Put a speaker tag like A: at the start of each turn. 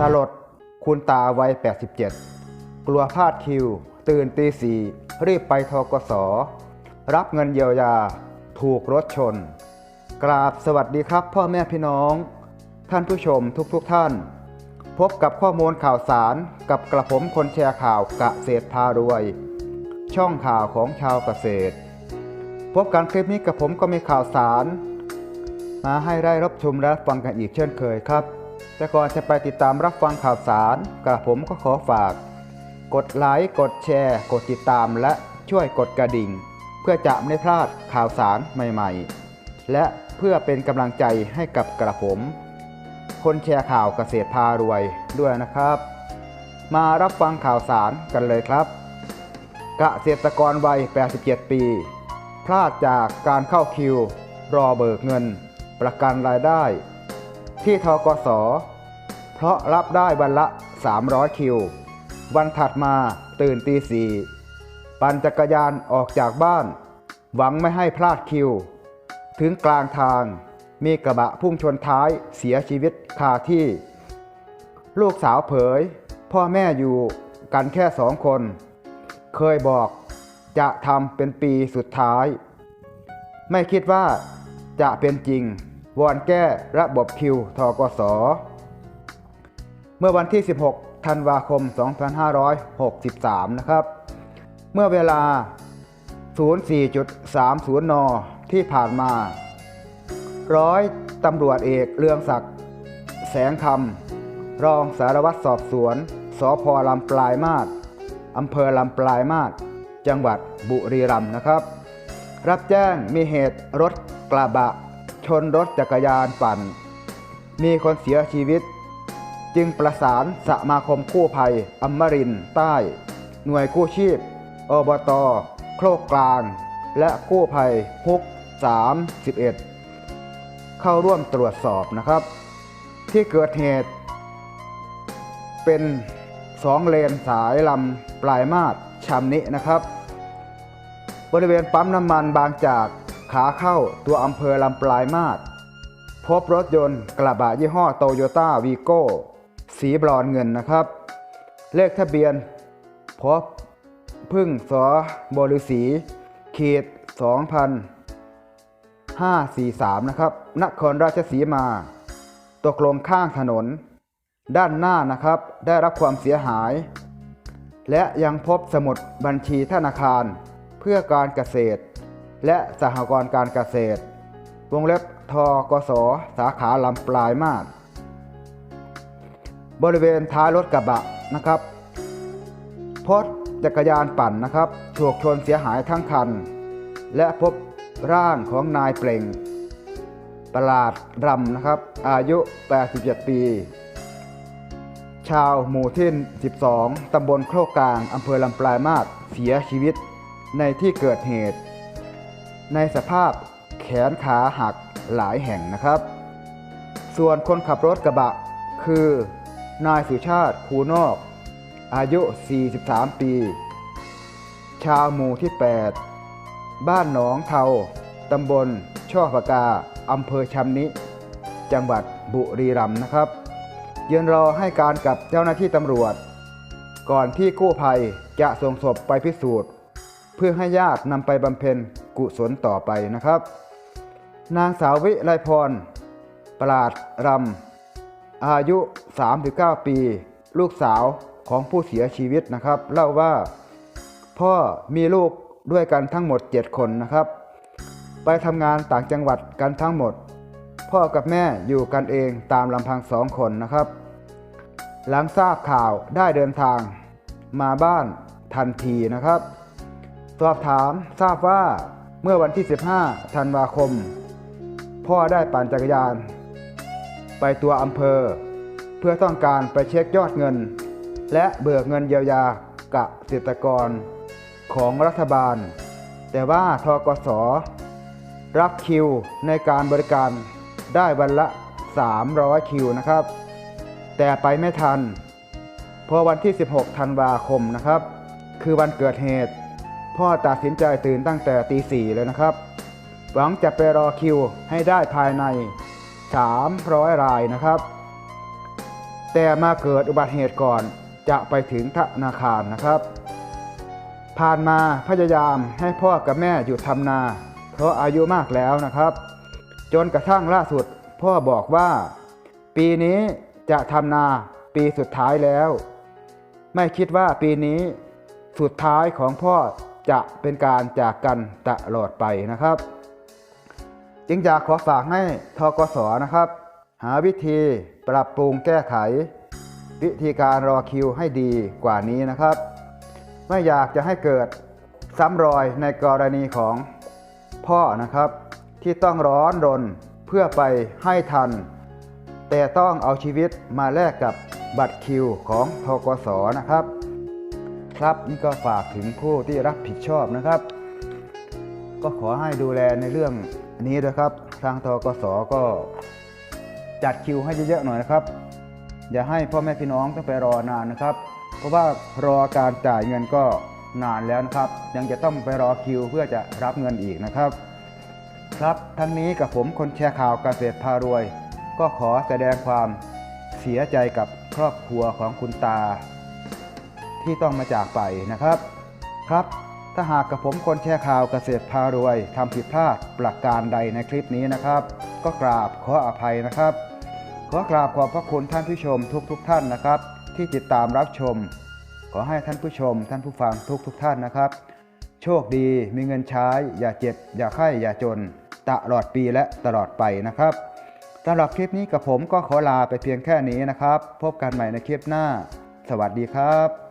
A: สลด คุณตาวัย 87 กลัวพลาดคิว ตื่นตีสี่รีบไปทกส รับเงินเยียวยา ถูกรถชน กราบสวัสดีครับพ่อแม่พี่น้อง ท่านผู้ชมทุกๆทท่าน พบกับข้อมูลข่าวสารกับกระผมคนแชร์ข่าวกะเศษพารวย ช่องข่าวของชาวเกษตร พบกันคลิปนี้กับผมก็มีข่าวสาร มาให้ได้รับชมและฟังกันอีกเช่นเคยครับ แต่ก่อนจะไปติดตามรับฟังข่าวสารกระผมก็ขอฝาก กดไลค์กดแชร์ กดติดตามและช่วยกดกระดิ่ง เพื่อจะไม่พลาดข่าวสารใหม่ๆ และเพื่อเป็นกำลังใจให้กับกระผม คนแชร์ข่าวเกษตรพารวยด้วยนะครับ มารับฟังข่าวสารกันเลยครับเกษตรกรวัย 87 ปี พลาดจากการเข้าคิว รอเบิกเงิน ประกันรายได้ ที่ทกสเพราะรับได้วันละ 300 คิว วันถัดมาตื่นตีสี่ปั่นจักรยานออกจากบ้าน หวังไม่ให้พลาดคิว ถึงกลางทางมีกระบะพุ่งชนท้ายเสียชีวิตคาที่ ลูกสาวเผย พ่อแม่อยู่กันแค่สองคน เคยบอกจะทำเป็นปีสุดท้าย ไม่คิดว่าจะเป็นจริง วอนแก้ระบบคิวทกส เมื่อวันที่ 16 ธันวาคม 2563 นะครับ เมื่อเวลา 04.30 น ที่ผ่านมา ร้อยตำรวจเอกเรืองศักดิ์แสงคำรองสารวัตรสอบสวนสพลำปลายมาศอำเภอลำปลายมาศจังหวัดบุรีรัมย์นะครับ รับแจ้งมีเหตุรถกระบะ ชนรถจักรยานปั่น มีคนเสียชีวิต จึงประสานสมาคมกู้ภัยอมรินใต้ หน่วยกู้ชีพ อบต โครกกลาง และกู้ภัยฮุก 31 เข้าร่วมตรวจสอบนะครับ ที่เกิดเหตุ เป็นสองเลนสายลำปลายมาศชำนินะครับ บริเวณปั๊มน้ำมันบางจาก ขาเข้าตัวอำเภอลำปลายมาศพบรถยนต์กระบะยี่ห้อโตโยต้าวีโก้สีบรอนเงินนะครับ เลขทะเบียน พบพึ่งสอบริสีขีด2,543 นะครับ นครราชสีมา ตกลงข้างถนน ด้านหน้านะครับ ได้รับความเสียหาย และยังพบสมุดบัญชีธนาคารเพื่อการเกษตร และสหกรณ์การเกษตร วงเล็บทกส สาขาลำปลายมาศบริเวณท้ายรถกระบะนะครับพบจักรยานปั่นนะครับถูกชนเสียหายทั้งคัน และพบร่างของนายเปล่ง ประหลาดรำนะครับ อายุ 87 ปี ชาวหมู่ที่ 12 ตำบลโครกกลาง อำเภอลำปลายมาศเสียชีวิตในที่เกิดเหตุ ในสภาพแขนขาหักหลายแห่งนะครับ ส่วนคนขับรถกระบะ คือนายสุชาติคูนอก อายุ 43 ปี ชาวหมู่ที่ 8 บ้านหนองเทาตำบล ช่อปากาอำเภอชำนิ จังหวัดบุรีรัมย์นะครับ ยืนรอให้การกับเจ้าหน้าที่ตำรวจ ก่อนที่กู้ภัยจะส่งศพไปพิสูจน์ เพื่อให้ญาตินำไปบำเพ็ญ กุศลต่อไปนะครับ นางสาววิไลพร ประหลาดรำอายุ 39 ปี ลูกสาวของผู้เสียชีวิตนะครับ เล่าว่าพ่อมีลูกด้วยกันทั้งหมด 7 คนนะครับ ไปทำงานต่างจังหวัดกันทั้งหมด พ่อกับแม่อยู่กันเองตามลำพังสองคนนะครับ หลังทราบข่าวได้เดินทาง มาบ้านทันทีนะครับ สอบถามทราบว่า เมื่อวันที่ 15 ธันวาคม พ่อได้ปั่นจักรยาน ไปตัวอำเภอ เพื่อต้องการไปเช็คยอดเงิน และเบิกเงินเยียวยากะเกษตรกรของรัฐบาล แต่ว่าทกส รับคิวในการบริการได้วันละ 300 คิวนะครับ แต่ไปไม่ทัน พอวันที่ 16 ธันวาคมนะครับ คือวันเกิดเหตุ พ่อตัดสินใจตื่นตั้งแต่ตีสี่เลยนะครับ หวังจะไปรอคิวให้ได้ภายใน 300 รายนะครับ แต่มาเกิดอุบัติเหตุก่อนจะไปถึงธนาคารนะครับ ผ่านมาพยายามให้พ่อกับแม่หยุดทำนา เพราะอายุมากแล้วนะครับ จนกระทั่งล่าสุดพ่อบอกว่า ปีนี้จะทำนาปีสุดท้ายแล้ว ไม่คิดว่าปีนี้สุดท้ายของพ่อ จะเป็นการจากกันตลอดไปนะครับ จึงอยากขอฝากให้ทกสนะครับ หาวิธีปรับปรุงแก้ไข วิธีการรอคิวให้ดีกว่านี้นะครับ ไม่อยากจะให้เกิดซ้ำรอยในกรณีของพ่อนะครับ ที่ต้องร้อนรนเพื่อไปให้ทัน แต่ต้องเอาชีวิตมาแลกกับบัตรคิวของทกสนะครับ ครับ นี่ก็ฝากถึงผู้ที่รับผิดชอบนะครับ ก็ขอให้ดูแลในเรื่องนี้ด้วยครับ ทางทกสก็จัดคิวให้เยอะๆหน่อยนะครับ อย่าให้พ่อแม่พี่น้องต้องไปรอนานนะครับ เพราะว่ารอการจ่ายเงินก็นานแล้วนะครับ ยังจะต้องไปรอคิวเพื่อจะรับเงินอีกนะครับ ครับทั้งนี้กับผมคนแชร์ข่าวเกษตรพารวย ก็ขอแสดงความเสียใจกับครอบครัวของคุณตา ที่ต้องมาจากไปนะครับ ครับถ้าหากกับผมคนแชร์ข่าวเกษตรพารวยทำผิดพลาดประการใดในคลิปนี้นะครับ ก็กราบขออภัยนะครับ ขอกราบขอบพระคุณท่านผู้ชมทุกๆทท่านนะครับ ที่ติดตามรับชม ขอให้ท่านผู้ชม ท่านผู้ฟังทุกๆทท่านนะครับ โชคดีมีเงินใช้ อย่าเจ็บ อย่าไข้อย่าจน ตลอดปีและตลอดไปนะครับสำหรับคลิปนี้กับผมก็ขอลาไปเพียงแค่นี้นะครับ พบกันใหม่ในคลิปหน้า สวัสดีครับ